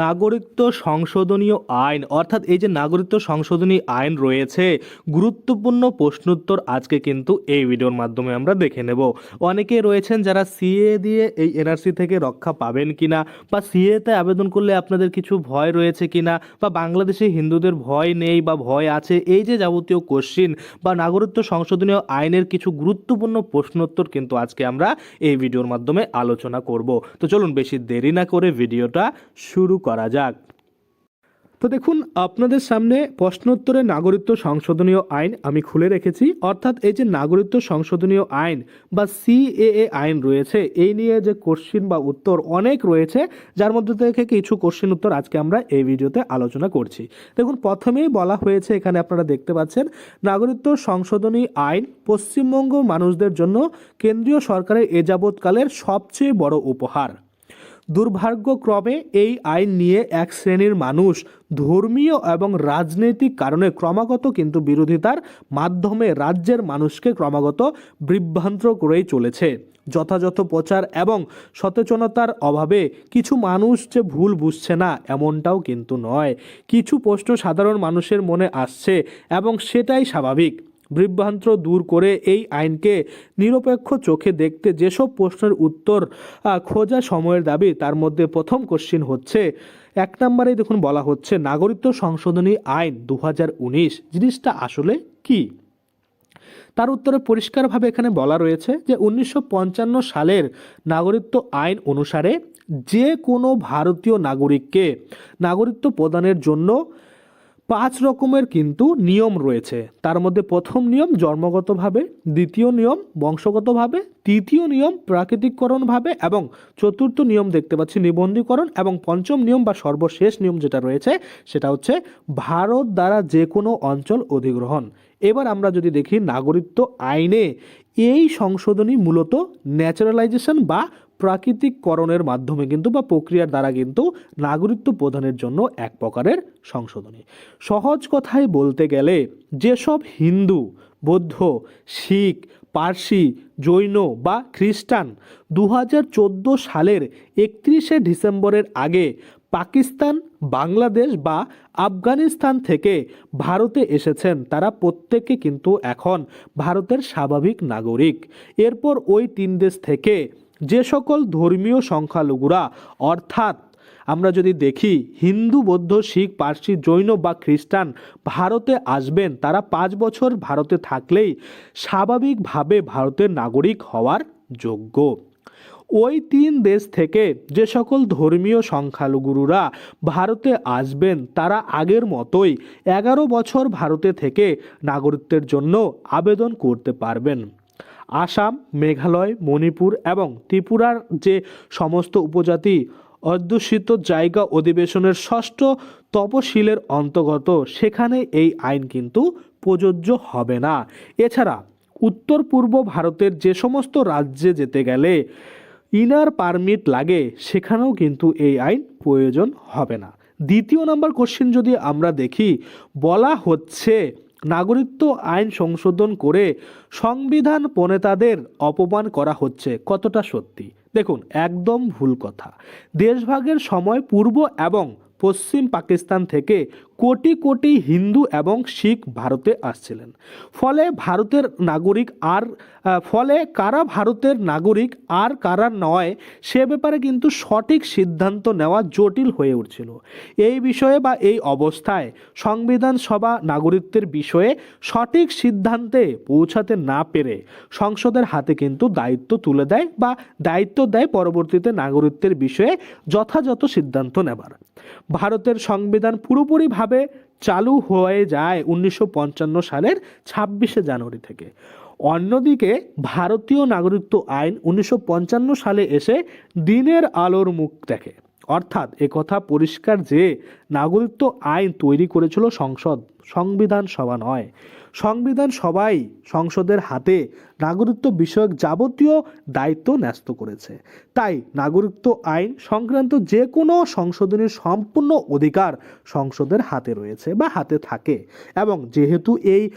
নাগরিকত্ব সংশোধনীয় আইন, অর্থাৎ এই যে নাগরিকত্ব সংশোধনী আইন রয়েছে, গুরুত্বপূর্ণ প্রশ্নোত্তর আজকে কিন্তু এই ভিডিওর মাধ্যমে আমরা দেখে নেব। অনেকে রয়েছেন যারা সিএ দিয়ে এই এনআরসি থেকে রক্ষা পাবেন কিনা বা সিএতে আবেদন করলে আপনাদের কিছু ভয় রয়েছে কিনা বা বাংলাদেশে হিন্দুদের ভয় নেই বা ভয় আছে, এই যে যাবতীয় কোশ্চিন বা নাগরিকত্ব সংশোধনীয় আইনের কিছু গুরুত্বপূর্ণ প্রশ্নোত্তর কিন্তু আজকে আমরা এই ভিডিওর মাধ্যমে আলোচনা করব। তো চলুন বেশি দেরি না করে ভিডিওটা শুরু করা যাক। তো দেখুন, আপনাদের সামনে প্রশ্নোত্তরে নাগরিকত্ব সংশোধনীয় আইন আমি খুলে রেখেছি। অর্থাৎ এই যে নাগরিকত্ব সংশোধনীয় আইন বা সিএএ আইন রয়েছে, এই নিয়ে যে কোশ্চিন বা উত্তর অনেক রয়েছে, যার মধ্যে থেকে কিছু কোশ্চিন উত্তর আজকে আমরা এই ভিডিওতে আলোচনা করছি। দেখুন, প্রথমেই বলা হয়েছে, এখানে আপনারা দেখতে পাচ্ছেন নাগরিকত্ব সংশোধনী আইন পশ্চিমবঙ্গ মানুষদের জন্য কেন্দ্রীয় সরকারের এ যাবৎকালের সবচেয়ে বড় উপহার। দুর্ভাগ্যক্রমে এই আইন নিয়ে এক শ্রেণির মানুষ ধর্মীয় এবং রাজনৈতিক কারণে ক্রমাগত কিন্তু বিরোধিতার মাধ্যমে রাজ্যের মানুষকে ক্রমাগত বিভ্রান্ত করেই চলেছে। যথাযথ প্রচার এবং সচেতনতার অভাবে কিছু মানুষ যে ভুল বুঝছে না এমনটাও কিন্তু নয়। কিছু প্রশ্ন সাধারণ মানুষের মনে আসছে এবং সেটাই স্বাভাবিক। বিভ্রান্ত দূর করে এই আইনকে নিরপেক্ষ চোখে দেখতে যেসব প্রশ্নের উত্তর খোঁজা সময়ের দাবি, তার মধ্যে প্রথম কোশ্চিন হচ্ছে, এক নম্বরে দেখুন বলা হচ্ছে, নাগরিকত্ব সংশোধনী আইন দু হাজার উনিশ জিনিসটা আসলে কি? তার উত্তরে পরিষ্কারভাবে এখানে বলা রয়েছে যে উনিশশো পঞ্চান্ন সালের নাগরিকত্ব আইন অনুসারে যে কোনো ভারতীয় নাগরিককে নাগরিকত্ব প্রদানের জন্য পাঁচ রকমের কিন্তু নিয়ম রয়েছে। তার মধ্যে প্রথম নিয়ম জন্মগতভাবে, দ্বিতীয় নিয়ম বংশগতভাবে, তৃতীয় নিয়ম প্রাকৃতিককরণভাবে এবং চতুর্থ নিয়ম দেখতে পাচ্ছি নিবন্ধীকরণ এবং পঞ্চম নিয়ম বা সর্বশেষ নিয়ম যেটা রয়েছে সেটা হচ্ছে ভারত দ্বারা যে কোনো অঞ্চল অধিগ্রহণ। এবার আমরা যদি দেখি নাগরিকত্ব আইনে, এই সংশোধনী মূলত ন্যাচারালাইজেশন বা প্রাকৃতিককরণের মাধ্যমে কিন্তু বা প্রক্রিয়ার দ্বারা কিন্তু নাগরিকত্ব প্রদানের জন্য এক প্রকারের সংশোধনী। সহজ কথায় বলতে গেলে, যেসব হিন্দু, বৌদ্ধ, শিখ, পার্সি, জৈন বা খ্রিস্টান দু হাজার চোদ্দ সালের একত্রিশে ডিসেম্বরের আগে পাকিস্তান, বাংলাদেশ বা আফগানিস্তান থেকে ভারতে এসেছেন, তারা প্রত্যেকে কিন্তু এখন ভারতের স্বাভাবিক নাগরিক। এরপর ওই তিন দেশ থেকে যে সকল ধর্মীয় সংখ্যালঘুরা, অর্থাৎ আমরা যদি দেখি, হিন্দু, বৌদ্ধ, শিখ, পার্সি, জৈন বা খ্রিস্টান ভারতে আসবেন, তারা পাঁচ বছর ভারতে থাকলেই স্বাভাবিকভাবে ভারতের নাগরিক হওয়ার যোগ্য। ওই তিন দেশ থেকে যে সকল ধর্মীয় সংখ্যালঘুরা ভারতে আসবেন, তারা আগের মতোই এগারো বছর ভারতে থেকে নাগরিকত্বের জন্য আবেদন করতে পারবেন। আসাম, মেঘালয়, মণিপুর এবং ত্রিপুরার যে সমস্ত উপজাতি অধ্যুষিত জায়গা অধিবেশনের ষষ্ঠ তপশিলের অন্তর্গত, সেখানে এই আইন কিন্তু প্রযোজ্য হবে না। এছাড়া, উত্তর পূর্ব ভারতের যে সমস্ত রাজ্যে যেতে গেলে ইনার পারমিট লাগে, সেখানেও কিন্তু এই আইন প্রয়োজন হবে না। দ্বিতীয় নম্বর কোশ্চেন যদি আমরা দেখি, বলা হচ্ছে নাগরিকত্ব আইন সংশোধন করে সংবিধান প্রণেতাদের অপমান করা হচ্ছে, কতটা সত্যি? দেখুন, একদম ভুল কথা। দেশভাগের সময় পূর্ব এবং পশ্চিম পাকিস্তান থেকে কোটি কোটি হিন্দু এবং শিখ ভারতে আসছিলেন। ফলে ভারতের নাগরিক আর ফলে কারা ভারতের নাগরিক আর কারা নয়, সে ব্যাপারে কিন্তু সঠিক সিদ্ধান্ত নেওয়া জটিল হয়ে উঠছিল। এই বিষয়ে বা এই অবস্থায় সংবিধান সভা নাগরিকত্বের বিষয়ে সঠিক সিদ্ধান্তে পৌঁছাতে না পেরে সংসদের হাতে কিন্তু দায়িত্ব তুলে দেয় বা দায়িত্ব দেয় পরবর্তীতে নাগরিকত্বের বিষয়ে যথাযথ সিদ্ধান্ত নেবার। ভারতের সংবিধান পুরোপুরিভাবে চালু হয়ে যায় উনিশশো পঞ্চান্ন সালের ছাব্বিশে জানুয়ারি থেকে। অন্যদিকে ভারতীয় নাগরিকত্ব আইন উনিশশো পঞ্চান্ন সালে এসে দিনের আলোর মুখ দেখে। অর্থাৎ একথা পরিষ্কার যে নাগরিকত্ব আইন তৈরি করেছিল সংসদ, সংবিধান সভা নয়। সংবিধান সবাই সংসদের হাতে নাগরিকত্ব বিষয়ক যাবতীয় দায়িত্ব ন্যস্ত করেছে। তাই নাগরিকত্ব আইন সংক্রান্ত যে কোনো সংশোধনীর সম্পূর্ণ অধিকার সংসদের হাতে রয়েছে বা হাতে থাকে এবং যেহেতু এই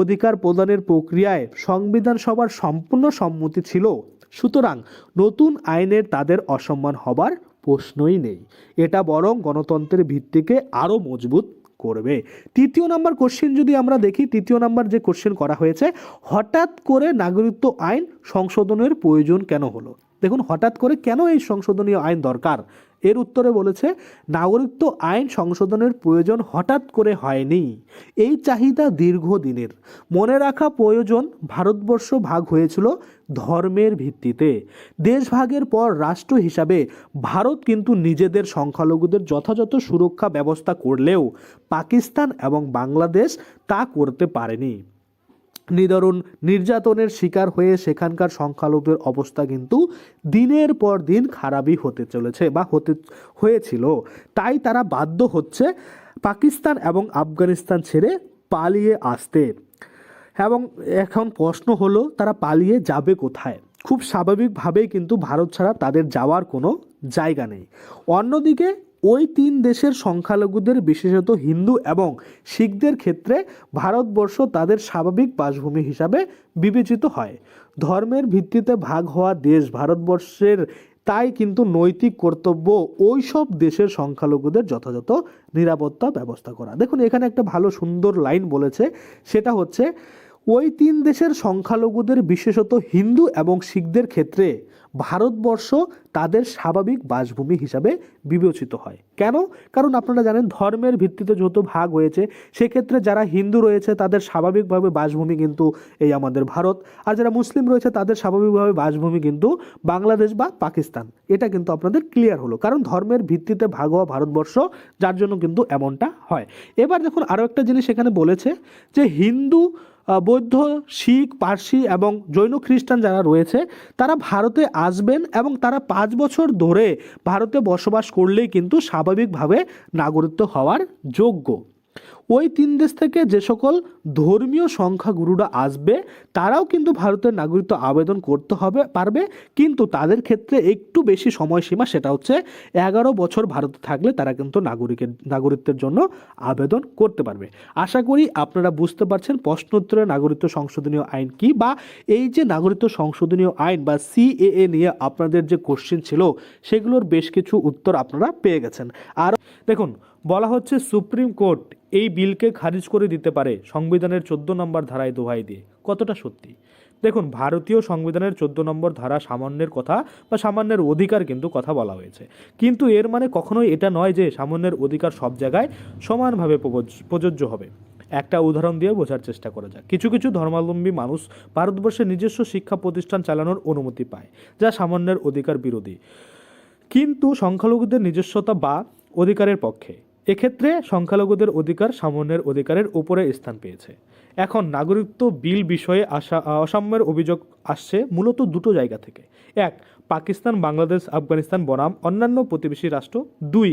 অধিকার প্রদানের প্রক্রিয়ায় সংবিধান সভার সম্পূর্ণ সম্মতি ছিল, সুতরাং নতুন আইনের তাদের অসম্মান হবার প্রশ্নই নেই। এটা বরং গণতন্ত্রের ভিত্তিকে আরও মজবুত করবে। তৃতীয় নাম্বার কোশ্চেন যদি আমরা দেখি, তৃতীয় নাম্বার যে কোশ্চেন করা হয়েছে, হঠাৎ করে নাগরিকত্ব আইন সংশোধনের প্রয়োজন কেন হলো? দেখুন, হঠাৎ করে কেন এই সংশোধনীয় আইন দরকার? এর উত্তরে বলেছে, নাগরিকত্ব আইন সংশোধনের প্রয়োজন হঠাৎ করে হয়নি। এই চাহিদা দীর্ঘদিনের। মনে রাখা প্রয়োজন ভারতবর্ষ ভাগ হয়েছিল ধর্মের ভিত্তিতে। দেশ ভাগের পর রাষ্ট্র হিসাবে ভারত কিন্তু নিজেদের সংখ্যালঘুদের যথাযথ সুরক্ষা ব্যবস্থা করলেও পাকিস্তান এবং বাংলাদেশ তা করতে পারেনি। নিদারুণ নির্যাতনের শিকার হয়ে সেখানকার সংখ্যালঘুদের অবস্থা কিন্তু দিনের পর দিন খারাপই হতে চলেছে বা হতে হয়েছিল। তাই তারা বাধ্য হচ্ছে পাকিস্তান এবং আফগানিস্তান ছেড়ে পালিয়ে আসতে। এবং এখন প্রশ্ন হলো, তারা পালিয়ে যাবে কোথায়? খুব স্বাভাবিকভাবেই কিন্তু ভারত ছাড়া তাদের যাওয়ার কোনো জায়গা নেই। অন্যদিকে ওই তিন দেশের সংখ্যালঘুদের, বিশেষত হিন্দু এবং শিখদের ক্ষেত্রে ভারতবর্ষ তাদের স্বাভাবিক বাসভূমি হিসাবে বিবেচিত হয়। ধর্মের ভিত্তিতে ভাগ হওয়া দেশ ভারতবর্ষের, তাই কিন্তু নৈতিক কর্তব্য ওই সব দেশের সংখ্যালঘুদের যথাযথ নিরাপত্তা ব্যবস্থা করা। দেখুন, এখানে একটা ভালো সুন্দর লাইন বলেছে, সেটা হচ্ছে ওই তিন দেশের সংখ্যালঘুদের, বিশেষত হিন্দু এবং শিখদের ক্ষেত্রে ভারতবর্ষ তাদের স্বাভাবিক বাসভূমি হিসাবে বিবেচিত হয়। কেন? কারণ আপনারা জানেন ধর্মের ভিত্তিতে যত ভাগ হয়েছে, সেক্ষেত্রে যারা হিন্দু রয়েছে তাদের স্বাভাবিকভাবে বাসভূমি কিন্তু এই আমাদের ভারত, আর যারা মুসলিম রয়েছে তাদের স্বাভাবিকভাবে বাসভূমি কিন্তু বাংলাদেশ বা পাকিস্তান। এটা কিন্তু আপনাদের ক্লিয়ার হলো। কারণ ধর্মের ভিত্তিতে ভাগ হওয়া ভারতবর্ষ, যার জন্য কিন্তু এমনটা হয়। এবার দেখুন আরও একটা জিনিস এখানে বলেছে যে হিন্দু বৌদ্ধ, শিখ, পার্সি এবং জৈন খ্রিস্টান যারা রয়েছে, তারা ভারতে আসবেন এবং তারা পাঁচ বছর ধরে ভারতে বসবাস করলেই কিন্তু স্বাভাবিকভাবে নাগরিকত্ব হওয়ার যোগ্য। ওই তিন দেশ থেকে যে সকল ধর্মীয় সংখ্যাগুরুরা আসবে, তারাও কিন্তু ভারতের নাগরিকত্ব আবেদন করতে হবে, পারবে। কিন্তু তাদের ক্ষেত্রে একটু বেশি সময়সীমা সেটা হচ্ছে এগারো বছর ভারতে থাকলে তারা কিন্তু নাগরিকের, নাগরিকত্বের জন্য আবেদন করতে পারবে। আশা করি আপনারা বুঝতে পারছেন প্রশ্নোত্তরে নাগরিকত্ব সংশোধনীয় আইন কি বা এই যে নাগরিকত্ব সংশোধনীয় আইন বা সিএএ নিয়ে আপনাদের যে কোশ্চেন ছিল, সেগুলোর বেশ কিছু উত্তর আপনারা পেয়ে গেছেন। আর দেখুন বলা হচ্ছে সুপ্রিম কোর্ট এই বিলকে খারিজ করে দিতে পারে সংবিধানের চোদ্দ নম্বর ধারায় দোহাই দিয়ে। কতটা সত্যি? দেখুন, ভারতীয় সংবিধানের চোদ্দ নম্বর ধারা সামান্যের কথা বা সামান্যের অধিকার কিন্তু কথা বলা হয়েছে। কিন্তু এর মানে কখনোই এটা নয় যে সামান্যের অধিকার সব জায়গায় সমানভাবে প্রযোজ্য- হবে। একটা উদাহরণ দিয়ে বোঝার চেষ্টা করা যাক। কিছু কিছু ধর্মাবলম্বী মানুষ ভারতবর্ষে নিজস্ব শিক্ষা প্রতিষ্ঠান চালানোর অনুমতি পায়, যা সামান্যের অধিকার বিরোধী। কিন্তু সংখ্যালঘুদের নিজস্বতা বা অধিকারের পক্ষে। এক্ষেত্রে সংখ্যালঘুদের অধিকার সামান্যের অধিকারের উপরে স্থান পেয়েছে। এখন নাগরিকত্ব বিল বিষয়ে আসা অসাম্যের অভিযোগ আসছে মূলত দুটো জায়গা থেকে। এক, পাকিস্তান, বাংলাদেশ, আফগানিস্তান বনাম, অন্যান্য প্রতিবেশী রাষ্ট্র। দুই,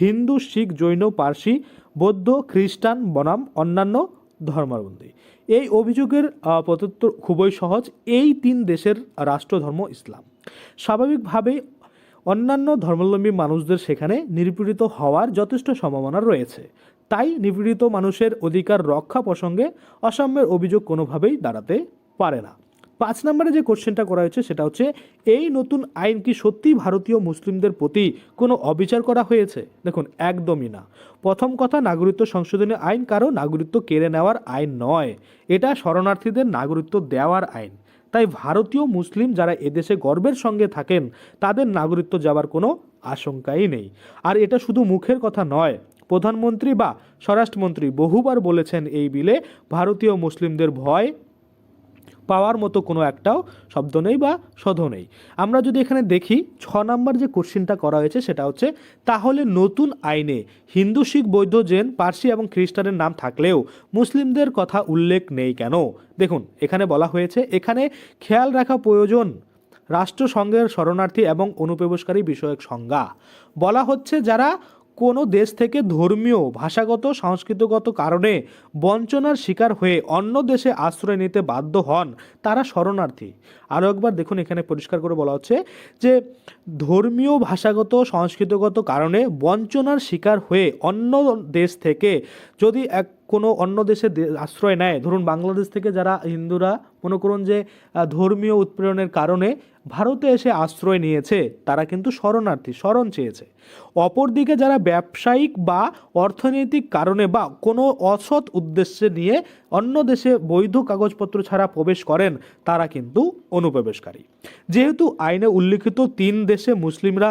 হিন্দু, শিখ, জৈন, পার্সি, বৌদ্ধ, খ্রিস্টান বনাম, অন্যান্য ধর্মাবলম্বী। এই অভিযোগের প্রত্যুত্তর খুবই সহজ। এই তিন দেশের রাষ্ট্রধর্ম ইসলাম। স্বাভাবিকভাবেই অন্যান্য ধর্মাবলম্বী মানুষদের সেখানে নিপীড়িত হওয়ার যথেষ্ট সম্ভাবনা রয়েছে। তাই নিপীড়িত মানুষের অধিকার রক্ষা প্রসঙ্গে অসাম্যের অভিযোগ কোনোভাবেই দাঁড়াতে পারে না। পাঁচ নম্বরে যে কোশ্চেনটা করা হয়েছে সেটা হচ্ছে, এই নতুন আইন কি সত্যি ভারতীয় মুসলিমদের প্রতি কোনো অবিচার করা হয়েছে? দেখুন, একদমই না। প্রথম কথা, নাগরিকত্ব সংশোধনী আইন কারও নাগরিকত্ব কেড়ে নেওয়ার আইন নয়। এটা শরণার্থীদের নাগরিকত্ব দেওয়ার আইন। তাই ভারতীয় মুসলিম যারা এদেশে গর্বের সঙ্গে থাকেন, তাদের নাগরিকত্ব যাওয়ার কোনো আশঙ্কাই নেই। আর এটা শুধু মুখের কথা নয়, প্রধানমন্ত্রী বা স্বরাষ্ট্রমন্ত্রী বহুবার বলেছেন এই বিলে ভারতীয় মুসলিমদের ভয় পাওয়ার মতো কোনো একটাও শব্দ নেই বা শোধ নেই। আমরা যদি এখানে দেখি, ছ নম্বর যে কোশ্চিনটা করা হয়েছে সেটা হচ্ছে, তাহলে নতুন আইনে হিন্দু, শিখ, বৌদ্ধ, জেন, পার্সি এবং খ্রিস্টানের নাম থাকলেও মুসলিমদের কথা উল্লেখ নেই কেন? দেখুন, এখানে বলা হয়েছে, এখানে খেয়াল রাখা প্রয়োজন রাষ্ট্রসংঘের শরণার্থী এবং অনুপ্রবেশকারী বিষয়ক সংজ্ঞা। বলা হচ্ছে যারা কোনো দেশ থেকে ধর্মীয়, ভাষাগত সংস্কৃতিগত কারণে বঞ্চনার শিকার হয়ে অন্য দেশে আশ্রয় নিতে বাধ্য হন তারা শরণার্থী। আরও একবার দেখুন, এখানে পরিষ্কার করে বলা হচ্ছে যে ধর্মীয়, ভাষাগত সংস্কৃতিগত কারণে বঞ্চনার শিকার হয়ে অন্য দেশ থেকে যদি এক কোনো অন্য দেশে আশ্রয় নেয়, ধরুন বাংলাদেশ থেকে যারা হিন্দুরা মনে করুন যে ধর্মীয় উৎপীড়নের কারণে ভারতে এসে আশ্রয় নিয়েছে, তারা কিন্তু শরণার্থী, শরণ চেয়েছে। অপরদিকে যারা ব্যবসায়িক বা অর্থনৈতিক কারণে বা কোনো অসৎ উদ্দেশ্যে নিয়ে অন্য দেশে বৈধ কাগজপত্র ছাড়া প্রবেশ করেন, তারা কিন্তু অনুপ্রবেশকারী। যেহেতু আইনে উল্লিখিত তিন দেশে মুসলিমরা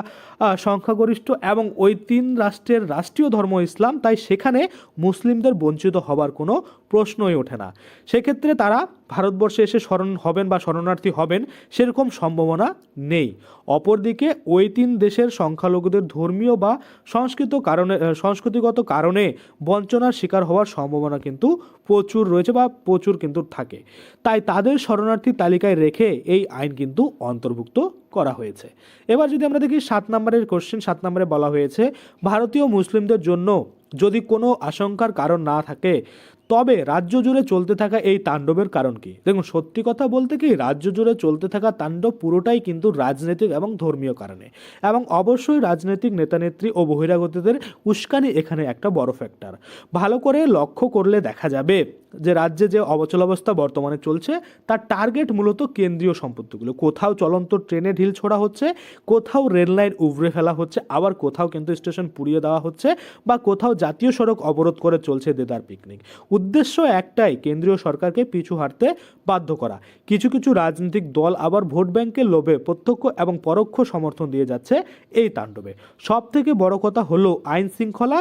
সংখ্যাগরিষ্ঠ এবং ওই তিন রাষ্ট্রের রাষ্ট্রীয় ধর্ম ইসলাম, তাই সেখানে মুসলিমদের বঞ্চিত হবার কোনো প্রশ্নই ওঠে না। সেক্ষেত্রে তারা ভারতবর্ষে এসে শরণ হবেন বা শরণার্থী হবেন, সেরকম সম্ভাবনা নেই। অপরদিকে ওই তিন দেশের সংখ্যালঘুদের ধর্মীয় বা সংস্কৃত কারণে সংস্কৃতিগত কারণে বঞ্চনার শিকার হওয়ার সম্ভাবনা কিন্তু প্রচুর রয়েছে বা প্রচুর কিন্তু থাকে। তাই তাদের শরণার্থী তালিকায় রেখে এই আইন কিন্তু অন্তর্ভুক্ত করা হয়েছে। এবার যদি আমরা দেখি সাত নম্বরের কোশ্চেন সাত নম্বরে বলা হয়েছে, ভারতীয় মুসলিমদের জন্য যদি কোনো আশঙ্কার কারণ না থাকে তবে রাজ্য জুড়ে চলতে থাকা এই তাণ্ডবের কারণ কি? দেখুন, সত্যি কথা বলতে কি, রাজ্য জুড়ে চলতে থাকা তাণ্ডব পুরোটাই কিন্তু রাজনৈতিক এবং ধর্মীয় কারণে। এবং অবশ্যই রাজনৈতিক নেতানেত্রী ও বহিরাগতদের উস্কানি এখানে একটা বড় ফ্যাক্টর ভালো করে লক্ষ্য করলে দেখা যাবে যে রাজ্যে যে অবচল অবস্থা বর্তমানে চলছে, তার টার্গেট মূলত কেন্দ্রীয় সম্পত্তিগুলো। কোথাও চলন্ত ট্রেনে ঢিল ছোড়া হচ্ছে, কোথাও রেল লাইন উবড়ে ফেলা হচ্ছে, আবার কোথাও কিন্তু স্টেশন পুড়িয়ে দেওয়া হচ্ছে বা কোথাও জাতীয় সড়ক অবরোধ করে চলছে দেদার পিকনিক উদ্দেশ্য একটাই, কেন্দ্রীয় সরকারকে পিছু হাঁটতে বাধ্য করা। কিছু কিছু রাজনৈতিক দল আবার ভোট ব্যাংকের লোভে প্রত্যক্ষ এবং পরোক্ষ সমর্থন দিয়ে যাচ্ছে এই তাণ্ডবে। সব থেকে বড় কথা হলো আইন শৃঙ্খলা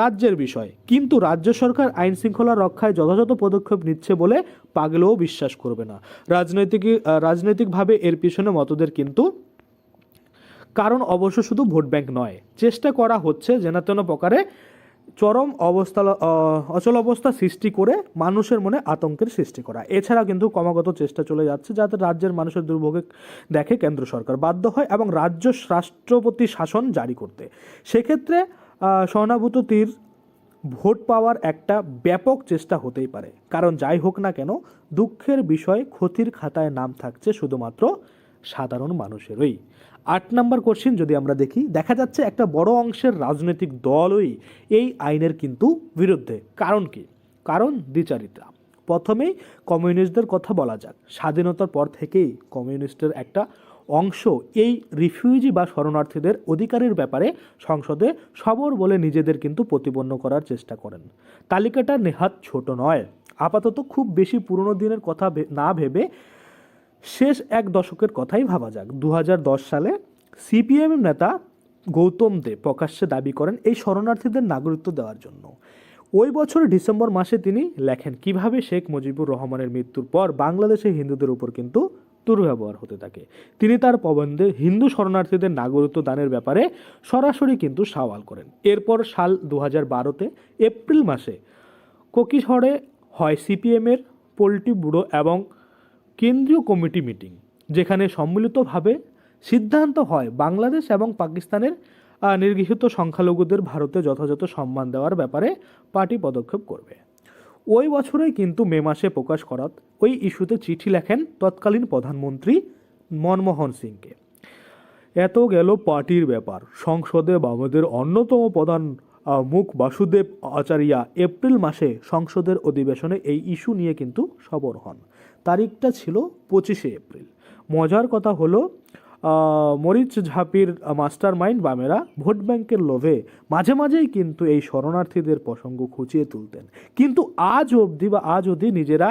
রাজ্যের বিষয়। কিন্তু রাজ্য সরকার আইন শৃঙ্খলা রক্ষায় যথাযথ পদক্ষেপ নিচ্ছে বলে পাগলেও বিশ্বাস করবে না। রাজনৈতিক, রাজনৈতিকভাবে এর পিছনে মতদের কিন্তু কারণ অবশ্য শুধু ভোট ব্যাংক নয়। চেষ্টা করা হচ্ছে যেন তেন প্রকারে চরম অবস্থা অচল অবস্থা সৃষ্টি করে মানুষের মনে আতঙ্কের সৃষ্টি করা। এছাড়া কিন্তু ক্রমাগত চেষ্টা চলে যাচ্ছে যাতে রাজ্যের মানুষের দুর্ভোগে দেখে কেন্দ্র সরকার বাধ্য হয় এবং রাজ্য রাষ্ট্রপতি শাসন জারি করতে। সেক্ষেত্রে সহানুভূত তীর ভোট পাওয়ার একটা ব্যাপক চেষ্টা হতেই পারে। কারণ যাই হোক না কেন, দুঃখের বিষয় ক্ষতির খাতায় নাম থাকছে শুধুমাত্র সাধারণ মানুষেরই। আট নম্বর কোশ্চিন যদি আমরা দেখি, দেখা যাচ্ছে একটা বড় অংশের রাজনৈতিক দলই এই আইনের কিন্তু বিরুদ্ধে। কারণ কি? কারণ দ্বিচারিতা। প্রথমেই কমিউনিস্টদের কথা বলা যাক। স্বাধীনতার পর থেকেই কমিউনিস্টের একটা অংশ এই রিফিউজি বা শরণার্থীদের অধিকারের ব্যাপারে সংসদে সবর বলে নিজেদের কিন্তু প্রতিপন্ন করার চেষ্টা করেন। তালিকাটা নেহাত ছোট নয়। আপাতত খুব বেশি পুরনো দিনের কথা না ভেবে শেষ এক দশকের কথাই ভাবা যাক। দু হাজার দশ সালে সিপিএম নেতা গৌতম দে প্রকাশ্যে দাবি করেন এই শরণার্থীদের নাগরিকত্ব দেওয়ার জন্য। ওই বছর ডিসেম্বর মাসে তিনি লেখেন, কীভাবে শেখ মুজিবুর রহমানের মৃত্যুর পর বাংলাদেশে হিন্দুদের উপর কিন্তু দুর্ব্যবহার হতে থাকে। তিনি তার প্রবন্ধে হিন্দু শরণার্থীদের নাগরিকত্ব দানের ব্যাপারে সরাসরি কিন্তু সওয়াল করেন। এরপর সাল দু হাজার বারোতে এপ্রিল মাসে কোকিশহরে হয় সিপিএমের পোল্ট্রি ব্যুরো এবং কেন্দ্রীয় কমিটি মিটিং, যেখানে সম্মিলিতভাবে সিদ্ধান্ত হয় বাংলাদেশ এবং পাকিস্তানের নির্গৃহীত সংখ্যালঘুদের ভারতে যথাযথ সম্মান দেওয়ার ব্যাপারে পার্টি পদক্ষেপ করবে। ওই বছরেই কিন্তু মে মাসে প্রকাশ করাত ওই ইস্যুতে চিঠি লেখেন তৎকালীন প্রধানমন্ত্রী মনমোহন সিংকে। এত গেল পার্টির ব্যাপার। সংসদে বামেদের অন্যতম প্রধান মুখ বাসুদেব আচারিয়া এপ্রিল মাসে সংসদের অধিবেশনে এই ইস্যু নিয়ে কিন্তু সবর হন। তারিখটা ছিল পঁচিশে এপ্রিল। মজার কথা হলো মরিচ ঝাঁপির মাস্টার মাইন্ড বামেরা ভোট ব্যাংকের লোভে মাঝে মাঝেই কিন্তু এই শরণার্থীদের প্রসঙ্গ খুঁচিয়ে তুলতেন। কিন্তু আজ অবধি বা আজ অবধি নিজেরা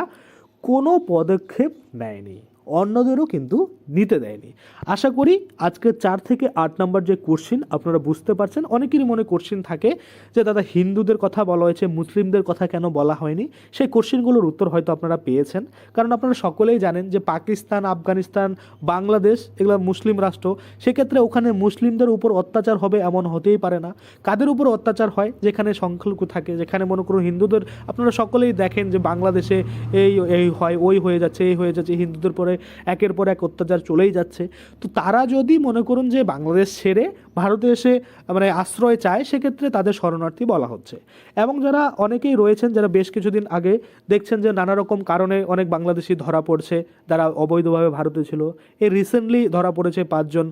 কোনো পদক্ষেপ নেয়নি। অন্যদেরও কিন্তু নিতে দেয়নি। আশা করি আজকে চার থেকে আট নম্বর যে কোশ্চিন আপনারা বুঝতে পারছেন। অনেকেরই মনে কোশ্চিন থাকে যে, দাদা, হিন্দুদের কথা বলা হয়েছে, মুসলিমদের কথা কেন বলা হয়নি? সেই কোশ্চিনগুলোর উত্তর হয়তো আপনারা পেয়েছেন। কারণ আপনারা সকলেই জানেন যে, পাকিস্তান, আফগানিস্তান, বাংলাদেশ এগুলো মুসলিম রাষ্ট্র। সেক্ষেত্রে ওখানে মুসলিমদের উপর অত্যাচার হবে এমন হতেই পারে না। কাদের উপর অত্যাচার হয়? যেখানে সংখ্যালঘু থাকে, যেখানে মনে করুন হিন্দুদের, আপনারা সকলেই দেখেন যে, বাংলাদেশে এই এই হয়, ওই হয়ে যাচ্ছে, এই হয়ে যাচ্ছে, হিন্দুদের পরে একের পর এক অত্যাচার চলেই যাচ্ছে। তো তারা যদি মনে করুন যে বাংলাদেশ ছেড়ে ভারতে এসে মানে আশ্রয় চায়, সেক্ষেত্রে তাদের শরণার্থী বলা হচ্ছে। এবং যারা অনেকেই রয়েছেন, যারা বেশ কিছুদিন আগে দেখছেন যে নানা রকম কারণে অনেক বাংলাদেশি ধরা পড়ছে, যারা অবৈধভাবে ভারতে ছিল। এই রিসেন্টলি ধরা পড়েছে পাঁচজন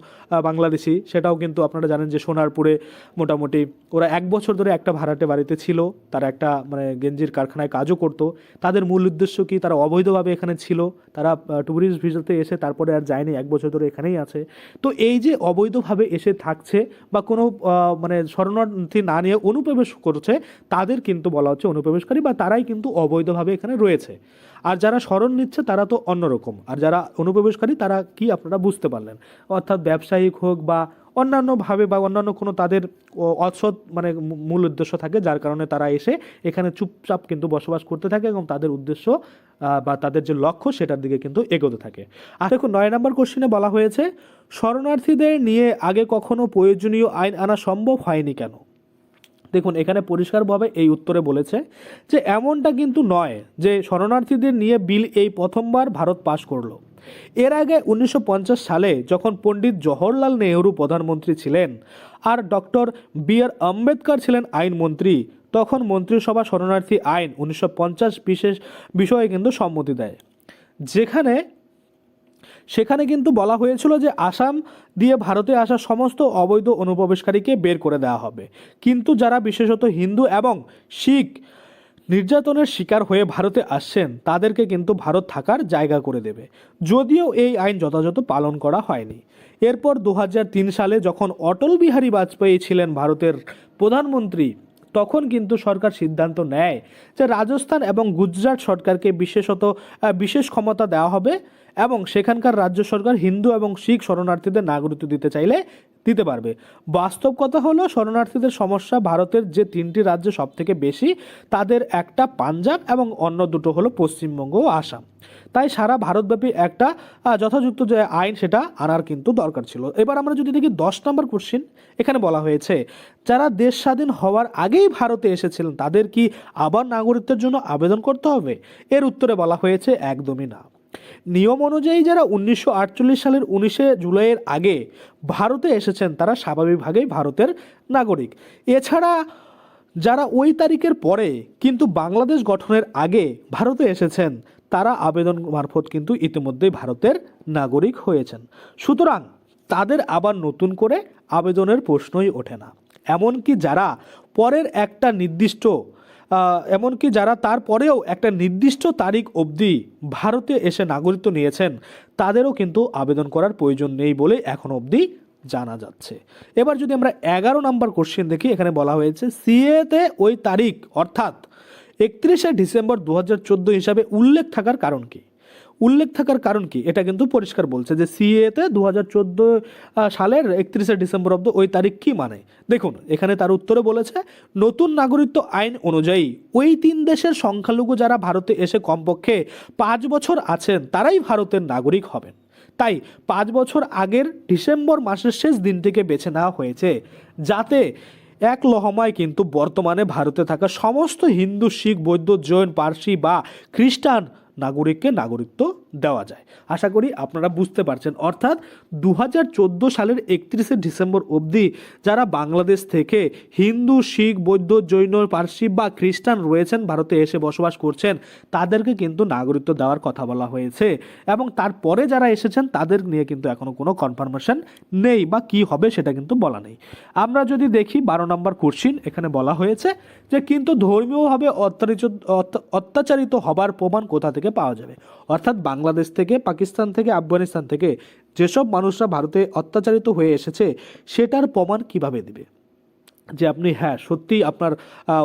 বাংলাদেশি, সেটাও কিন্তু আপনারা জানেন যে সোনারপুরে মোটামুটি ওরা এক বছর ধরে একটা ভাড়াটে বাড়িতে ছিল, তারা একটা মানে গেঞ্জির কারখানায় কাজও করতো। তাদের মূল উদ্দেশ্য কি? তারা অবৈধভাবে এখানে ছিল, তারা ট্যুরিস্ট ভিসাতে এসে তারপরে আর যায়নি, এক বছর ধরে এখানেই আছে। তো এই যে অবৈধভাবে এসে থাকছে বা কোনো মানে শরণার্থী না নিয়ে অনুপ্রবেশ করছে, তাদের কিন্তু বলা হচ্ছে অনুপ্রবেশকারী বা তারাই কিন্তু অবৈধভাবে এখানে রয়েছে। আর যারা শরণ নিচ্ছে, তারা তো অন্যরকম। আর যারা অনুপ্রবেশকারী, তারা কি আপনারা বুঝতে পারলেন? অর্থাৎ ব্যবসায়িক হোক বা অন্যান্যভাবে বা অন্যান্য কোনো তাদের অসৎ মানে মূল উদ্দেশ্য থাকে, যার কারণে তারা এসে এখানে চুপচাপ কিন্তু বসবাস করতে থাকে এবং তাদের উদ্দেশ্য বা তাদের যে লক্ষ্য সেটার দিকে কিন্তু এগোতে থাকে। আর দেখুন, নয় নম্বর কোশ্চেনে বলা হয়েছে, শরণার্থীদের নিয়ে আগে কখনো প্রয়োজনীয় আইন আনা সম্ভব হয়নি কেন? দেখুন, এখানে পরিষ্কারভাবে এই উত্তরে বলেছে যে, এমনটা কিন্তু নয় যে, শরণার্থীদের নিয়ে বিল এই প্রথমবার ভারত পাশ করল। এর আগে উনিশশো পঞ্চাশ সালে যখন পণ্ডিত জওহরলাল নেহরু প্রধানমন্ত্রী ছিলেন আর ডক্টর বি আর আম্বেদকর ছিলেন আইনমন্ত্রী তখন মন্ত্রিসভা শরণার্থী আইন উনিশশো বিশেষ বিষয়ে কিন্তু সম্মতি দেয়। যেখানে, সেখানে কিন্তু বলা হয়েছিল যে আসাম দিয়ে ভারতে আসা সমস্ত অবৈধ অনুপ্রবেশকারীকে বের করে দেওয়া হবে। কিন্তু যারা বিশেষত হিন্দু এবং শিখ নির্যাতনের শিকার হয়ে ভারতে আসছেন, তাদেরকে কিন্তু ভারত থাকার জায়গা করে দেবে। যদিও এই আইন যথাযথ পালন করা হয়নি। এরপর দু হাজার তিন সালে যখন অটল বিহারী বাজপেয়ী ছিলেন ভারতের প্রধানমন্ত্রী, তখন কিন্তু সরকার সিদ্ধান্ত নেয় যে রাজস্থান এবং গুজরাট সরকারকে বিশেষত বিশেষ ক্ষমতা দেওয়া হবে এবং সেখানকার রাজ্য সরকার হিন্দু এবং শিখ শরণার্থীদের নাগরিকত্ব দিতে চাইলে দিতে পারবে। বাস্তব কথা হলো, শরণার্থীদের সমস্যা ভারতের যে তিনটি রাজ্য সব থেকে বেশি, তাদের একটা পাঞ্জাব এবং অন্য দুটো হলো পশ্চিমবঙ্গ ও আসাম। তাই সারা ভারতব্যাপী একটা যথাযথ যে আইন, সেটা আনার কিন্তু দরকার ছিল। এবার আমরা যদি দেখি দশ নম্বর কোশ্চিন এখানে বলা হয়েছে, যারা দেশ স্বাধীন হওয়ার আগেই ভারতে এসেছিলেন, তাদের কি আবার নাগরিকত্বের জন্য আবেদন করতে হবে? এর উত্তরে বলা হয়েছে, একদমই না। নিয়ম অনুযায়ী যারা উনিশশো আটচল্লিশ সালের উনিশে জুলাইয়ের আগে ভারতে এসেছেন, তারা স্বাভাবিকভাবেই ভারতের নাগরিক। এছাড়া যারা ওই তারিখের পরে কিন্তু বাংলাদেশ গঠনের আগে ভারতে এসেছেন, তারা আবেদন মারফত কিন্তু ইতিমধ্যেই ভারতের নাগরিক হয়েছেন। সুতরাং তাদের আবার নতুন করে আবেদনের প্রশ্নই ওঠে না। এমনকি যারা পরের একটা নির্দিষ্ট এমনকি যারা তারপরেও একটা নির্দিষ্ট তারিখ অবধি ভারতে এসে নাগরিকত্ব নিয়েছেন, তাদেরও কিন্তু আবেদন করার প্রয়োজন নেই বলে এখন অবধি জানা যাচ্ছে। এবার যদি আমরা এগারো নম্বর কোশ্চেন দেখি, এখানে বলা হয়েছে, সিএতে ওই তারিখ, অর্থাৎ একত্রিশে ডিসেম্বর দু হাজার চোদ্দ হিসাবে উল্লেখ থাকার কারণ কি? উল্লেখ থাকার কারণ কি? এটা কিন্তু পরিষ্কার বলছে যে সিএতে দু হাজার চোদ্দ সালের একত্রিশে ডিসেম্বর অব্দ ওই তারিখ কি মানে? দেখুন, এখানে তার উত্তরে বলেছে, নতুন নাগরিকত্ব আইন অনুযায়ী ওই তিন দেশের সংখ্যালঘু যারা ভারতে এসে কমপক্ষে পাঁচ বছর আছেন, তারাই ভারতের নাগরিক হবেন। তাই পাঁচ বছর আগের ডিসেম্বর মাসের শেষ দিন থেকে বেছে নেওয়া হয়েছে, যাতে এক লহমায় কিন্তু বর্তমানে ভারতে থাকা সমস্ত হিন্দু, শিখ, বৌদ্ধ, জৈন, পার্সি বা খ্রিস্টান নাগরিককে নাগরিকত্ব দেওয়া যায়। আশা করি আপনারা বুঝতে পারছেন। অর্থাৎ দু হাজার চোদ্দ সালের একত্রিশে ডিসেম্বর অবধি যারা বাংলাদেশ থেকে হিন্দু, শিখ, বৌদ্ধ, জৈন, পার্সি বা খ্রিস্টান রয়েছেন, ভারতে এসে বসবাস করছেন, তাদেরকে কিন্তু নাগরিকত্ব দেওয়ার কথা বলা হয়েছে। এবং তারপরে যারা এসেছেন, তাদের নিয়ে কিন্তু এখনও কোনো কনফার্মেশন নেই বা কি হবে সেটা কিন্তু বলা নেই। আমরা যদি দেখি, বারো নম্বর কোশ্চিন এখানে বলা হয়েছে যে, কিন্তু ধর্মীয়ভাবে অত্যাচারিত অত্য- অত্যাচারিত হবার প্রমাণ কোথা থেকে পাওয়া যাবে। অর্থাৎ বাংলাদেশ থেকে, পাকিস্তান থেকে, আফগানিস্তান থেকে যেসব মানুষরা ভারতে অত্যাচারিত হয়ে এসেছে, সেটার প্রমাণ কীভাবে দিবে? যে আপনি হ্যাঁ সত্যিই আপনার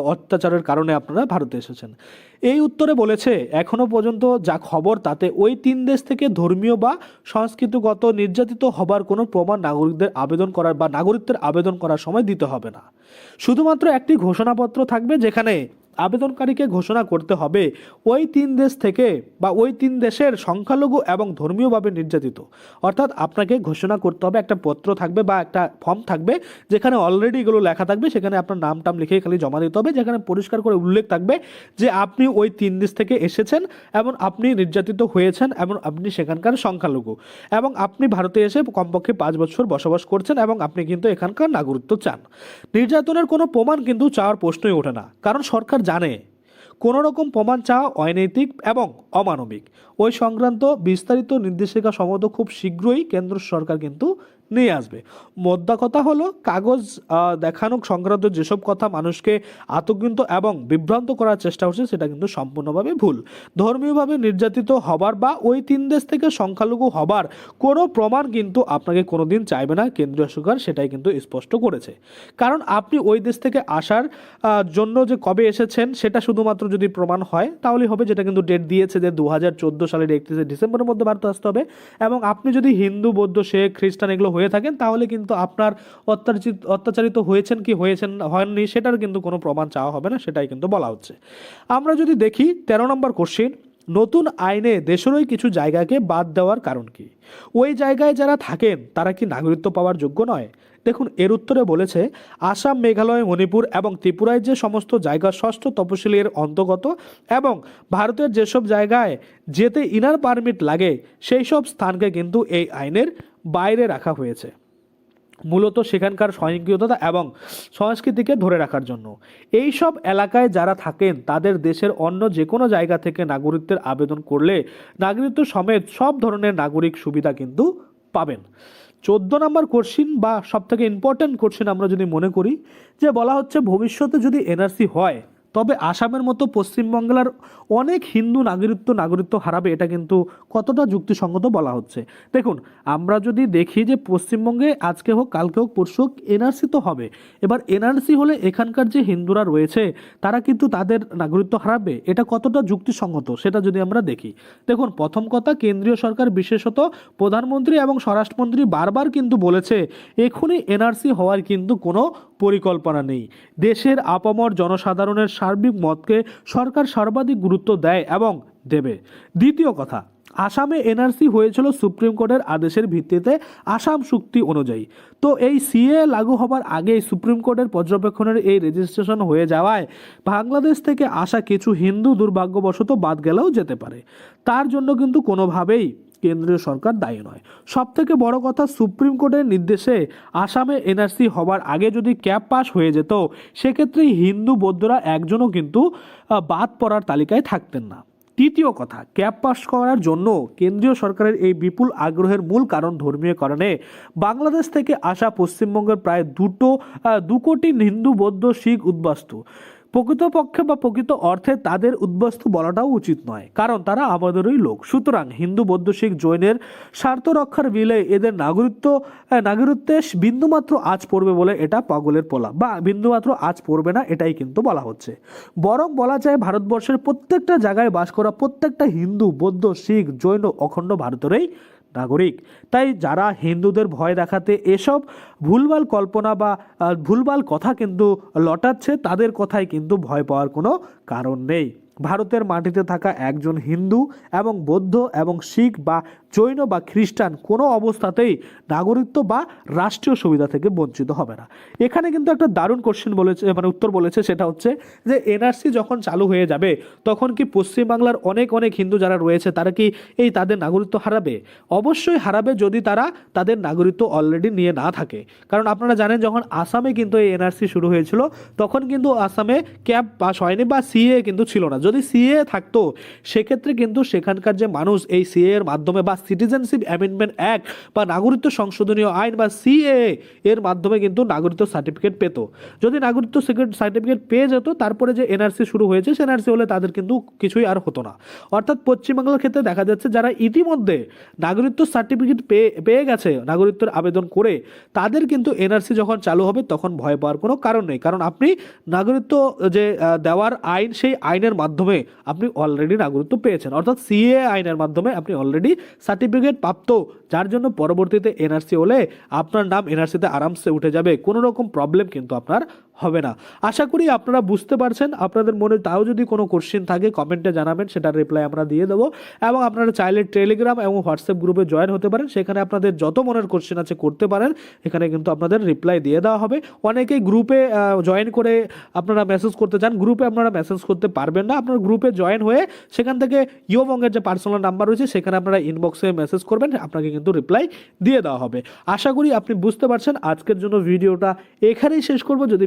অত্যাচারের কারণে আপনারা ভারতে এসেছেন। এই উত্তরে বলেছে, এখনও পর্যন্ত যা খবর, তাতে ওই তিন দেশ থেকে ধর্মীয় বা সংস্কৃতিগত নির্যাতিত হবার কোনো প্রমাণ নাগরিকদের আবেদন করার বা নাগরিকদের আবেদন করার সময় দিতে হবে না। শুধুমাত্র একটি ঘোষণাপত্র থাকবে যেখানে আবেদনকারীকে ঘোষণা করতে হবে। ওই তিন দেশ থেকে বা ওই তিন দেশের সংখ্যালঘু এবং ধর্মীয়ভাবে নির্যাতিত। অর্থাৎ আপনাকে ঘোষণা করতে হবে, একটা পত্র থাকবে বা একটা ফর্ম থাকবে, যেখানে অলরেডি এগুলো লেখা থাকবে, সেখানে আপনার নাম টাম লিখে খালি জমা দিতে হবে, যেখানে পরিষ্কার করে উল্লেখ থাকবে যে আপনি ওই তিন দেশ থেকে এসেছেন এবং আপনি নির্যাতিত হয়েছেন এবং আপনি সেখানকার সংখ্যালঘু। এবং আপনি ভারতে এসে কমপক্ষে পাঁচ বছর বসবাস করছেন এবং আপনি কিন্তু এখানকার নাগরিকত্ব চান। নির্যাতনের কোনো প্রমাণ কিন্তু চাওয়ার প্রশ্নই ওঠে না। কারণ সরকার জানে। কোনো রকম প্রমাণ চাওয়া অনৈতিক এবং অমানবিক। ওই সংক্রান্ত বিস্তারিত নির্দেশিকা সম্ভবত খুব শীঘ্রই কেন্দ্র সরকার কিন্তু নিয়ে আসবে। মোদ্দা কথা হলো, কাগজ দেখানো সংক্রান্ত যেসব কথা মানুষকে আতঙ্কিত এবং বিভ্রান্ত করার চেষ্টা হচ্ছে সেটা কিন্তু সম্পূর্ণভাবে ভুল। ধর্মীয়ভাবে নির্যাতিত হবার বা ওই তিন দেশ থেকে সংখ্যালঘু হবার কোনো প্রমাণ কিন্তু আপনাকে কোনোদিন চাইবে না, কেন্দ্রীয় সরকার সেটাই কিন্তু স্পষ্ট করেছে। কারণ আপনি ওই দেশ থেকে আসার জন্য যে কবে এসেছেন, সেটা শুধুমাত্র যদি প্রমাণ হয় তাহলে হবে, যেটা কিন্তু ডেট দিয়েছে যে দু হাজার চোদ্দ সালের একত্রিশে ডিসেম্বরের মধ্যে ভারত আসতে হবে। এবং আপনি যদি হিন্দু, বৌদ্ধ, শেখ, খ্রিস্টান এগুলো হয়ে থাকেন, তাহলে কিন্তু আপনার অত্যাচিত অত্যাচারিত হয়েছেন কি হয়েছেন, হয়নি, সেটার কিন্তু কোনো প্রমাণ চাওয়া হবে না, সেটাই কিন্তু বলা হচ্ছে। আমরা যদি দেখি, তেরো নম্বর কোশ্চিন নতুন আইনে দেশেরই কিছু জায়গাকে বাদ দেওয়ার কারণ কি? ওই জায়গায় যারা থাকেন, তারা কি নাগরিকত্ব পাওয়ার যোগ্য নয়? দেখুন, এর উত্তরে বলেছে, আসাম, মেঘালয়, মণিপুর এবং ত্রিপুরায় যে সমস্ত জায়গা ষষ্ঠ তপশিলি এর অন্তর্গত এবং ভারতের যেসব জায়গায় যেতে ইনার পারমিট লাগে সেই সব স্থানকে কিন্তু এই আইনের বাইরে রাখা হয়েছে। মূলত সেখানকার স্বয়ংক্রিয়তা এবং সংস্কৃতিকে ধরে রাখার জন্য। এই সব এলাকায় যারা থাকেন, তাদের দেশের অন্য যে কোনো জায়গা থেকে নাগরিকত্বের আবেদন করলে নাগরিকত্ব সমেত সব ধরনের নাগরিক সুবিধা কিন্তু পাবেন। চোদ্দ নম্বর কোশ্চিন বা সব থেকে ইম্পর্ট্যান্ট কোশ্চিন আমরা যদি মনে করি, যে বলা হচ্ছে ভবিষ্যতে যদি এনআরসি হয় তবে আসামের মতো পশ্চিমবাংলার অনেক হিন্দু নাগরিকত্ব নাগরিকত্ব হারাবে, এটা কিন্তু কতটা যুক্তিসঙ্গত বলা হচ্ছে। দেখুন, আমরা যদি দেখি যে পশ্চিমবঙ্গে আজকে হোক, কালকে হোক, পরশু হোক, এনআরসি তো হবে। এবার এনআরসি হলে এখানকার যে হিন্দুরা রয়েছে, তারা কিন্তু তাদের নাগরিকত্ব হারাবে, এটা কতটা যুক্তিসঙ্গত সেটা যদি আমরা দেখি। দেখুন, প্রথম কথা, কেন্দ্রীয় সরকার বিশেষত প্রধানমন্ত্রী এবং স্বরাষ্ট্রমন্ত্রী বারবার কিন্তু বলেছে, এখনই এনআরসি হওয়ার কিন্তু কোনো পরিকল্পনা নেই। দেশের আপামর জনসাধারণের সার্বিক মতকে সরকার সর্বাধিক গুরুত্ব দেয় এবং দেবে। দ্বিতীয় কথা, আসামে এনআরসি হয়েছিল সুপ্রিম কোর্টের আদেশের ভিত্তিতে আসাম চুক্তি অনুযায়ী। তো এই সিএ লাগু হবার আগেই সুপ্রিম কোর্টের পর্যবেক্ষণের এই রেজিস্ট্রেশন হয়ে যাওয়ায় বাংলাদেশ থেকে আসা কিছু হিন্দু দুর্ভাগ্যবশত বাদ গেলেও যেতে পারে। তার জন্য কিন্তু কোনোভাবেই কেন্দ্রীয় সরকার দায়ী নয়। সব থেকে বড় কথা, সুপ্রিম কোর্টের নির্দেশে আসামে এনআরসি হবার আগে যদি ক্যাব পাস হয়ে যেত, সেক্ষেত্রে হিন্দু বৌদ্ধরা একজনও কিন্তু বাদ পড়ার তালিকায় থাকতেন না। তৃতীয় কথা, ক্যাব পাস করার জন্য কেন্দ্রীয় সরকারের এই বিপুল আগ্রহের মূল কারণ ধর্মীয় কারণে বাংলাদেশ থেকে আসা পশ্চিমবঙ্গের প্রায় দুটো দু কোটি হিন্দু বৌদ্ধ শিখ উদ্বাস্তু। প্রকৃতপক্ষে বা প্রকৃত অর্থে তাদের উদ্বাস্তু বলাটাও উচিত নয়, কারণ তারা আমাদেরই লোক। সুতরাং হিন্দু, বৌদ্ধ, শিখ, জৈনের স্বার্থ রক্ষার বিলে এদের নাগরিকত্ব নাগরিকত্বে বিন্দুমাত্র আজ পড়বে বলে এটা পাগলের পোলা, বা বিন্দুমাত্র আজ পড়বে না এটাই কিন্তু বলা হচ্ছে। বরং বলা যায় ভারতবর্ষের প্রত্যেকটা জায়গায় বাস করা প্রত্যেকটা হিন্দু, বৌদ্ধ, শিখ, জৈন, অখণ্ড ভারতেরই নাগরিক। তাই যারা হিন্দুদের ভয় দেখাতে এসব ভুলভাল কল্পনা বা ভুলভাল কথা কিন্তু লটাচ্ছে, তাদের কথায় কিন্তু ভয় পাওয়ার কোনো কারণ নেই। ভারতের মাটিতে থাকা একজন হিন্দু এবং বৌদ্ধ এবং শিখ বা জৈন বা খ্রিস্টান কোনো অবস্থাতেই নাগরিকত্ব বা রাষ্ট্রীয় সুবিধা থেকে বঞ্চিত হবে না। এখানে কিন্তু একটা দারুণ কোশ্চেন বলেছে মানে উত্তর বলেছে, সেটা হচ্ছে যে এনআরসি যখন চালু হয়ে যাবে, তখন কি পশ্চিমবাংলার অনেক অনেক হিন্দু যারা রয়েছে, তারা কি এই তাদের নাগরিকত্ব হারাবে? অবশ্যই হারাবে যদি তারা তাদের নাগরিকত্ব অলরেডি নিয়ে না থাকে। কারণ আপনারা জানেন, যখন আসামে কিন্তু এই এনআরসি শুরু হয়েছিল, তখন কিন্তু আসামে ক্যাব পাস হয়নি বা সিএ কিন্তু ছিল না। যদি সিএ থাকতো, সেক্ষেত্রে কিন্তু সেখানকার যে মানুষ এই সিএ এর মাধ্যমে বা সিটিজেনশিপ অ্যামেন্ডমেন্ট অ্যাক্ট বা নাগরিকত্ব সংশোধনীয় আইন বা সিএ এর মাধ্যমে কিন্তু নাগরিকত্ব সার্টিফিকেট পেত। যদি নাগরিকত্ব সার্টিফিকেট পেয়ে যেত, তারপরে যে এনআরসি শুরু হয়েছে, সে এনআরসি হলে তাদের কিন্তু কিছুই আর হতো না। অর্থাৎ পশ্চিমবাংলার ক্ষেত্রে দেখা যাচ্ছে, যারা ইতিমধ্যে নাগরিকত্ব সার্টিফিকেট পেয়ে পেয়ে গেছে, নাগরিকত্বের আবেদন করে, তাদের কিন্তু এনআরসি যখন চালু হবে, তখন ভয় পাওয়ার কোনো কারণ নেই। কারণ আপনি নাগরিকত্ব যে দেওয়ার আইন, সেই আইনের মাধ্যমে আপনি অলরেডি নাগরিকত্ব পেয়েছেন। অর্থাৎ সিএ আইনের মাধ্যমে আপনি অলরেডি সার্টিফিকেট প্রাপ্ত, যার জন্য পরবর্তীতে এনআরসি হলে আপনার নাম এনআরসিতে আরামসে উঠে যাবে। কোনো রকম প্রবলেম কিন্তু আপনার হবে না। আশা করি আপনারা বুঝতে পারছেন। আপনাদের মনে তাও যদি কোনো কোশ্চেন থাকে কমেন্টে জানাবেন, সেটার রিপ্লাই আমরা দিয়ে দেবো। এবং আপনারা চাইলে টেলিগ্রাম এবং হোয়াটসঅ্যাপ গ্রুপে জয়েন হতে পারেন। সেখানে আপনাদের যত মনের কোশ্চেন আছে করতে পারেন। এখানে কিন্তু আপনাদের রিপ্লাই দিয়ে দেওয়া হবে। অনেকেই গ্রুপে জয়েন করে আপনারা মেসেজ করতে চান। গ্রুপে আপনারা মেসেজ করতে পারবেন না। আপনার গ্রুপে জয়েন হয়ে সেখান থেকে ইয়োবঙ্গের যে পার্সোনাল নাম্বার রয়েছে, সেখানে আপনারা ইনবক্সে মেসেজ করবেন। আপনাকে কিন্তু রিপ্লাই দিয়ে দেওয়া হবে। আশা করি আপনি বুঝতে পারছেন। আজকের জন্য ভিডিওটা এখানেই শেষ করব। যদি